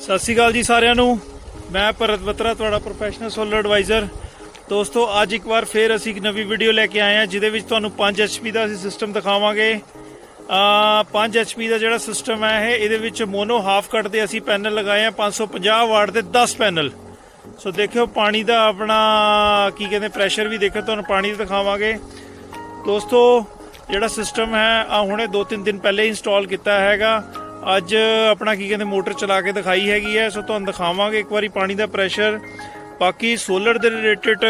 ਸਤਿ ਸ਼੍ਰੀ ਅਕਾਲ ਜੀ ਸਾਰਿਆਂ ਨੂੰ। ਮੈਂ ਭਰਤ ਬਤਰਾ, ਤੁਹਾਡਾ ਪ੍ਰੋਫੈਸ਼ਨਲ ਸੋਲਰ ਐਡਵਾਈਜ਼ਰ ਦੋਸਤੋ, ਅੱਜ ਇੱਕ ਵਾਰ ਫੇਰ ਅਸੀਂ ਇੱਕ ਨਵੀਂ ਵੀਡੀਓ ਲੈ ਕੇ ਆਏ ਹਾਂ, ਜਿਹਦੇ ਵਿੱਚ ਤੁਹਾਨੂੰ 5 HP ਦਾ ਅਸੀਂ ਸਿਸਟਮ ਦਿਖਾਵਾਂਗੇ। ਆ 5 HP ਦਾ ਜਿਹੜਾ ਸਿਸਟਮ ਹੈ, ਇਹ ਇਹਦੇ ਵਿੱਚ ਮੋਨੋ ਹਾਫ ਕੱਟ ਦੇ ਅਸੀਂ ਪੈਨਲ ਲਗਾਏ ਆ 550 ਵਾਟ ਦੇ 10 ਪੈਨਲ ਸੋ ਦੇਖਿਓ, ਪਾਣੀ ਦਾ ਆਪਣਾ ਕੀ ਕਹਿੰਦੇ ਪ੍ਰੈਸ਼ਰ ਵੀ ਦੇਖੋ ਤੁਹਾਨੂੰ ਪਾਣੀ ਦਿਖਾਵਾਂਗੇ। ਦੋਸਤੋ, ਜਿਹੜਾ ਸਿਸਟਮ ਹੈ ਆ ਹੁਣੇ 2-3 ਦਿਨ ਪਹਿਲੇ ਇੰਸਟਾਲ ਕੀਤਾ ਹੈਗਾ। ਅੱਜ ਆਪਣਾ ਕੀ ਕਹਿੰਦੇ, ਮੋਟਰ ਚਲਾ ਕੇ ਦਿਖਾਈ ਹੈਗੀ ਹੈ, ਸੋ ਤੁਹਾਨੂੰ ਦਿਖਾਵਾਂਗੇ ਇੱਕ ਵਾਰੀ ਪਾਣੀ ਦਾ ਪ੍ਰੈਸ਼ਰ ਬਾਕੀ ਸੋਲਰ ਦੇ ਰਿਲੇਟਡ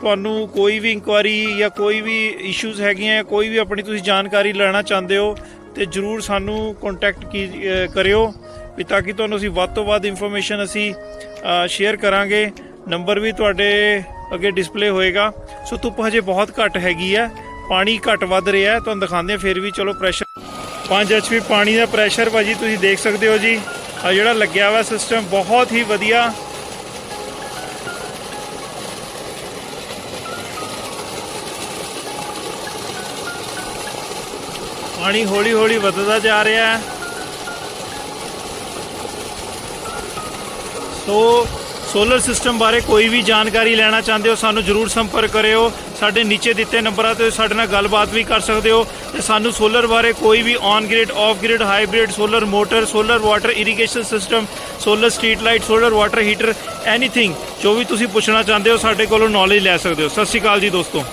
ਤੁਹਾਨੂੰ ਕੋਈ ਵੀ ਇਨਕੁਆਰੀ ਜਾਂ ਕੋਈ ਵੀ ਇਸ਼ੂਜ਼ ਹੈਗੀਆਂ ਕੋਈ ਵੀ ਆਪਣੀ ਤੁਸੀਂ ਜਾਣਕਾਰੀ ਲੈਣਾ ਚਾਹੁੰਦੇ ਹੋ, ਤੇ ਜਰੂਰ ਸਾਨੂੰ ਕੰਟੈਕਟ ਕੀ ਕਰਿਓ। ਵੀ ਤਾਂ ਕਿ ਤੁਹਾਨੂੰ ਅਸੀਂ ਵੱਧ ਤੋਂ ਵੱਧ ਇਨਫੋਰਮੇਸ਼ਨ ਅਸੀਂ ਸ਼ੇਅਰ ਕਰਾਂਗੇ। ਨੰਬਰ ਵੀ ਤੁਹਾਡੇ ਅੱਗੇ ਡਿਸਪਲੇ ਹੋਏਗਾ। ਸੋ ਧੁੱਪ ਹਜੇ ਬਹੁਤ ਘੱਟ ਹੈਗੀ ਹੈ। ਪਾਣੀ ਘੱਟ ਵੱਧ ਰਿਹਾ ਹੈ। ਤੁਹਾਨੂੰ ਦਿਖਾਉਂਦੇ ਫਿਰ ਵੀ ਚਲੋ ਪ੍ਰੈਸ਼ਰ 5 ਐਚਪੀ ਪਾਣੀ ਦਾ ਪ੍ਰੈਸ਼ਰ ਭਾਜੀ ਤੁਸੀਂ ਦੇਖ ਸਕਦੇ ਹੋ ਜੀ। ਆ ਜਿਹੜਾ ਲੱਗਿਆ ਵਾ ਸਿਸਟਮ ਬਹੁਤ ਹੀ ਵਧੀਆ। ਪਾਣੀ ਹੌਲੀ ਹੌਲੀ ਵੱਧਦਾ ਜਾ ਰਿਹਾ। ਹੈ ਸੋ ਸੋਲਰ ਸਿਸਟਮ ਬਾਰੇ ਕੋਈ ਵੀ ਜਾਣਕਾਰੀ ਲੈਣਾ ਚਾਹੁੰਦੇ ਹੋ, ਸਾਨੂੰ ਜਰੂਰ ਸੰਪਰਕ ਕਰਿਓ। ਸਾਡੇ ਨੀਚੇ ਦਿੱਤੇ ਨੰਬਰਾਂ ਤੇ ਸਾਡੇ ਨਾਲ ਗੱਲਬਾਤ ਵੀ ਕਰ ਸਕਦੇ ਹੋ ਤੇ ਸਾਨੂੰ ਸੋਲਰ ਬਾਰੇ ਕੋਈ ਵੀ on grid off grid hybrid solar motor solar water irrigation system solar street light solar water heater anything ਜੋ ਵੀ ਤੁਸੀਂ ਪੁੱਛਣਾ ਚਾਹੁੰਦੇ ਹੋ, ਸਾਡੇ ਕੋਲੋਂ ਨੌਲੇਜ ਲੈ ਸਕਦੇ ਹੋ। ਸਤਿ ਸ਼੍ਰੀ ਅਕਾਲ ਜੀ ਦੋਸਤੋ।